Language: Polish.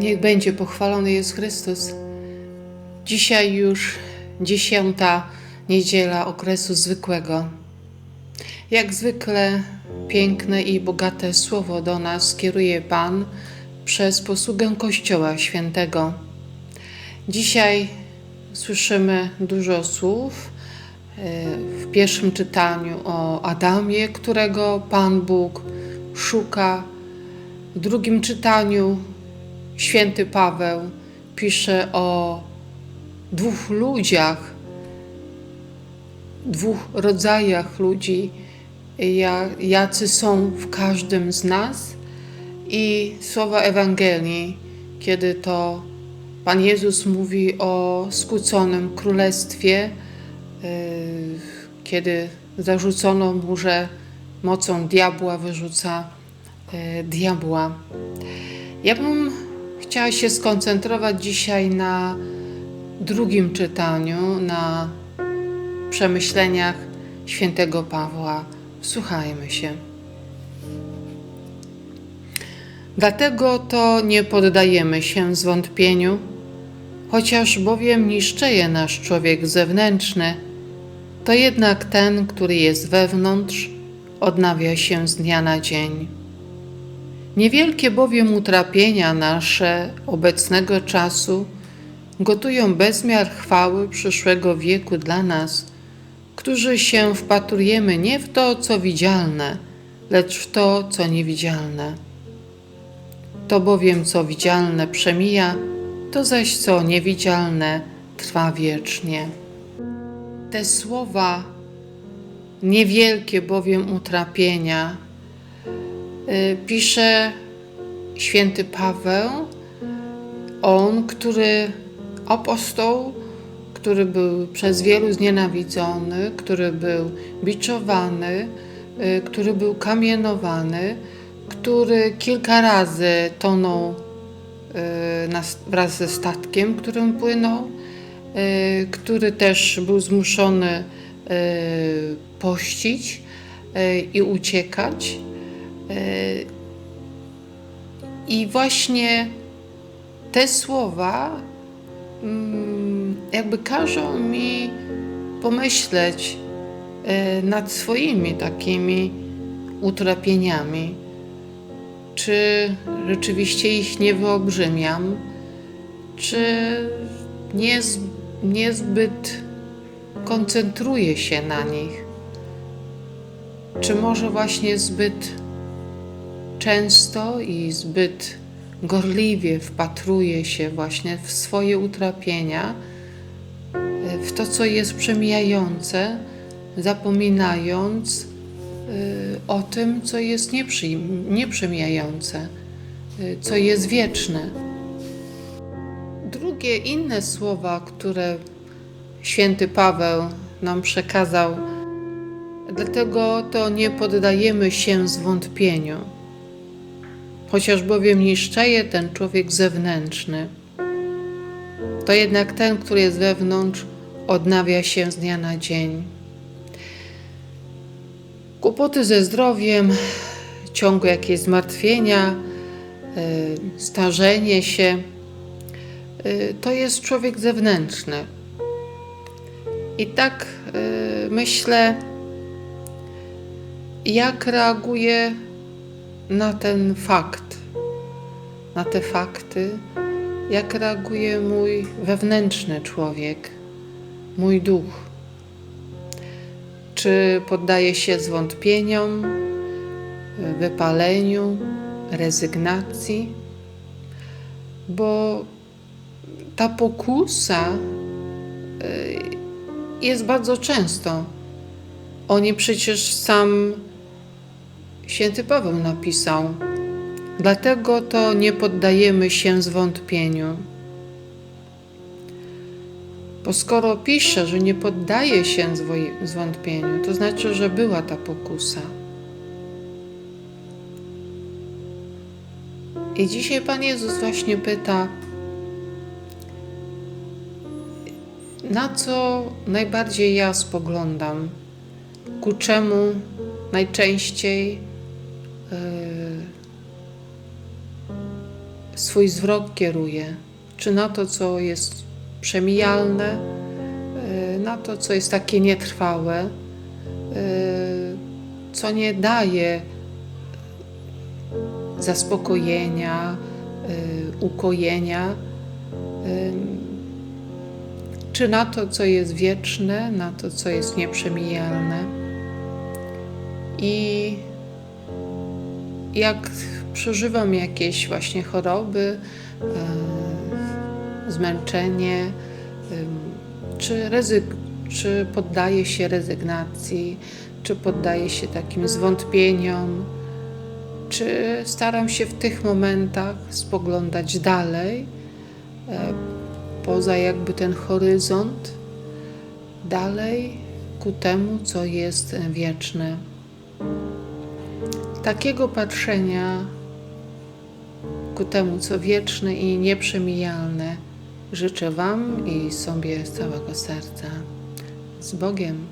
Niech będzie pochwalony Jezus Chrystus. Dzisiaj już dziesiąta niedziela okresu zwykłego. Jak zwykle piękne i bogate słowo do nas kieruje Pan przez posługę Kościoła Świętego. Dzisiaj słyszymy dużo słów. e, W pierwszym czytaniu o Adamie, którego Pan Bóg szuka. W drugim czytaniu święty Paweł pisze o dwóch ludziach, dwóch rodzajach ludzi, ja- jacy są w każdym z nas. I słowa Ewangelii, kiedy to Pan Jezus mówi o skłóconym królestwie, yy, kiedy zarzucono mu, że mocą diabła wyrzuca yy, diabła. Ja bym chciała się skoncentrować dzisiaj na drugim czytaniu, na przemyśleniach świętego Pawła. Słuchajmy się. Dlatego to nie poddajemy się zwątpieniu, chociaż bowiem niszczeje nasz człowiek zewnętrzny, to jednak ten, który jest wewnątrz, odnawia się z dnia na dzień. Niewielkie bowiem utrapienia nasze obecnego czasu gotują bezmiar chwały przyszłego wieku dla nas, którzy się wpatrujemy nie w to, co widzialne, lecz w to, co niewidzialne. To bowiem, co widzialne przemija, to zaś, co niewidzialne trwa wiecznie. Te słowa, niewielkie bowiem utrapienia, y, pisze święty Paweł, on, który apostoł, który był przez wielu znienawidzony, który był biczowany, y, który był kamienowany, który kilka razy tonął y, wraz ze statkiem, którym płynął, y, który też był zmuszony pościć i uciekać. I właśnie te słowa jakby każą mi pomyśleć y, nad swoimi takimi utrapieniami. Czy rzeczywiście ich nie wyolbrzymiam? Czy niez, niezbyt koncentruję się na nich? Czy może właśnie zbyt często i zbyt gorliwie wpatruję się właśnie w swoje utrapienia, w to, co jest przemijające, zapominając y, o tym, co jest nieprzemijające, y, co jest wieczne. Drugie, inne słowa, które święty Paweł nam przekazał, dlatego to nie poddajemy się zwątpieniu, chociaż bowiem niszczeje ten człowiek zewnętrzny. To jednak ten, który jest wewnątrz, odnawia się z dnia na dzień. Kłopoty ze zdrowiem, ciągłe jakieś zmartwienia, y, starzenie się, y, to jest człowiek zewnętrzny. I tak y, myślę, jak reaguje na ten fakt, na te fakty, jak reaguje mój wewnętrzny człowiek, mój duch. Czy poddaje się zwątpieniom, wypaleniu, rezygnacji? Bo ta pokusa y, jest bardzo często. Oni przecież sam święty Paweł napisał. Dlatego to nie poddajemy się zwątpieniu. Bo skoro pisze, że nie poddaje się zwątpieniu, to znaczy, że była ta pokusa. I dzisiaj Pan Jezus właśnie pyta, na co najbardziej ja spoglądam, ku czemu najczęściej yy, swój wzrok kieruję. Czy na to, co jest przemijalne, yy, na to, co jest takie nietrwałe, yy, co nie daje zaspokojenia, y, ukojenia, czy na to, co jest wieczne, na to, co jest nieprzemijalne. I jak przeżywam jakieś właśnie choroby, y, zmęczenie, czy, rezyg, czy poddaję się rezygnacji, czy poddaję się takim zwątpieniom, czy staram się w tych momentach spoglądać dalej, e, poza jakby ten horyzont, dalej ku temu, co jest wieczne. Takiego patrzenia ku temu, co wieczne i nieprzemijalne, życzę Wam i sobie z całego serca. Z Bogiem!